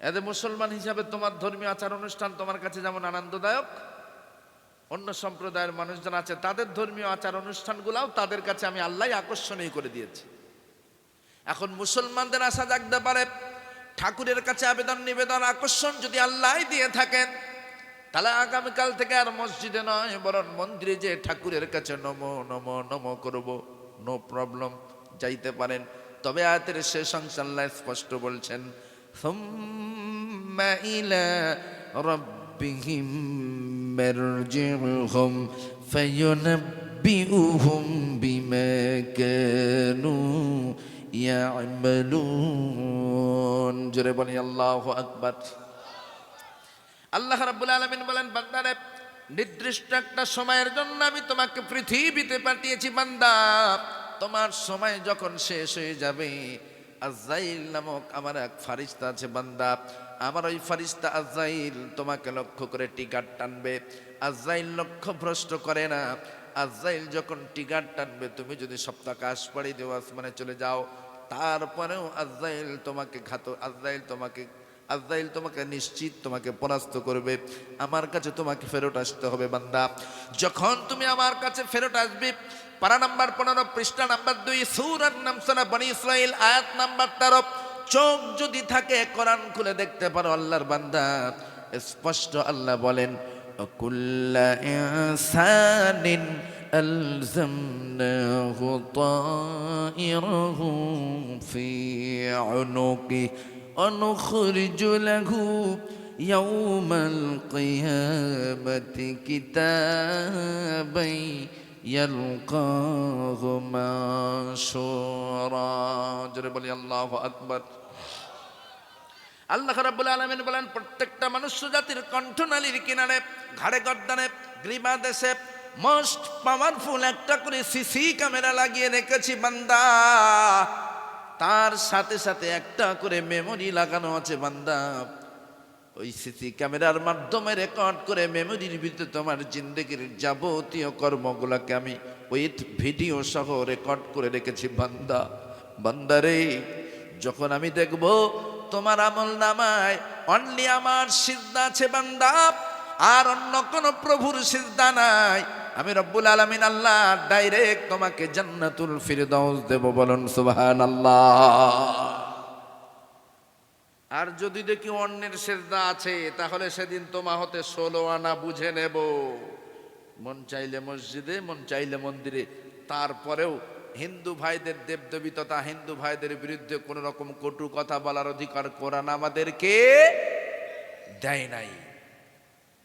এদের মুসলমান হিসাবে তোমার ধর্মীয় আচার অনুষ্ঠান তোমার কাছে যেমন আনন্দদায়ক, অন্য সম্প্রদায়ের মানুষজন আছে, তাদের ধর্মীয় আচার অনুষ্ঠানগুলাও তাদের কাছে আমি আল্লাহ আকর্ষণীয় করে দিয়েছি। এখন মুসলমানদের আশা জাগতে পারে, ঠাকুরের কাছে আবেদন, নিবেদন, আকর্ষণ যদি আল্লাহ দিয়ে থাকেন, তাহলে আগামীকাল থেকে আর মসজিদে নয়, বরং মন্দিরে যে ঠাকুরের কাছে নমো নমো নমো করব নো প্রবলেম যাইতে পারেন। তবে আয়াতের শেষ অংশ আল্লাহ স্পষ্ট বলছেন ثم إلى ربهم مرجعهم فينبئهم بما كانوا يعملون জোরে বলি আল্লাহ আকবার আল্লাহ রাব্বুল আলামিন বলেন বান্দারে নির্দিষ্ট একটা সময়ের জন্য আমি তোমাকে পৃথিবীতে পাঠিয়েছি বান্দা তোমার সময় যখন শেষ হয়ে যাবে আজাইল নামক আমার এক ফারিস্তা আছে বান্দা। আমার ওই ফারিস্তা আজাইল তোমাকে লক্ষ্য করে টিকাট টানবে। আজাইল লক্ষ্য ভ্রষ্ট করে না। আজাইল যখন টিকাট টানবে, তুমি যদি সপ্তাহ কাশ পাড়ি দেও, আসমানে চলে যাও, তারপরেও আজাইল তোমাকে ঘাত, আজাইল তোমাকে আজরাইল তোমাকে নিশ্চিত তোমাকে পরাস্ত করবে। আমার কাছে তোমাকে ফেরত আসতে হবে বান্দা। যখন তুমি আমার কাছে ফেরত আসবে পারা নাম্বার পনেরো পৃষ্ঠা নাম্বার দুই সুরার নাম সোনা বনি ইসরাইল আয়াত নাম্বার তেরো চোখ যদি থাকে কোরআন খুলে দেখতে পারো আল্লাহর বান্দা স্পষ্ট আল্লাহ বলেন وكل إنسان ألزمناه طائره في عنقه ونخرج له يوم القيامة كتابا يلقاه منشورا جرب لي الله أكبر আল্লাহ রাব্বুল আলামিন বলেন প্রত্যেকটা মনুষ্য জাতির কণ্ঠনালীর কিনারে ঘাড়ে গর্দানে গ্রীবা দেশে মোস্ট পাওয়ারফুল একটা করে সিসি ক্যামেরা লাগিয়ে রেখেছি বান্দা তার সাথে সাথে একটা করে মেমোরি লাগানো আছে বান্দা ওই সিসি ক্যামেরার মাধ্যমে রেকর্ড করে মেমোরির ভিতরে তোমার জিন্দগির যাবতীয় কর্মগুলোকে আমি উইথ ভিডিও সহ রেকর্ড করে রেখেছি, বান্দা। বান্দারে যখন আমি দেখব তোমার আমল নামায় অনলি আমার সিদ্ধা আছে, বান্দা, আর অন্য কোনো প্রভুর সিদ্ধা নাই, আমি রব্বুল আলমিন আল্লাহ ডাইরেক্ট তোমাকে জান্নাতুল ফিরদাউস দেব, বলুন সুবহান আর যদি দেখি অন্যের সেজদা আছে, তাহলে সেদিন তোমা হতে ষোলো আনা বুঝে নেব। মন চাইলে মসজিদে, মন চাইলে মন্দিরে। তারপরেও হিন্দু ভাইদের দেবদেবী তথা হিন্দু ভাইদের বিরুদ্ধে কোনো রকম কটু কথা বলার অধিকার কোরআন আমাদেরকে দেয় নাই।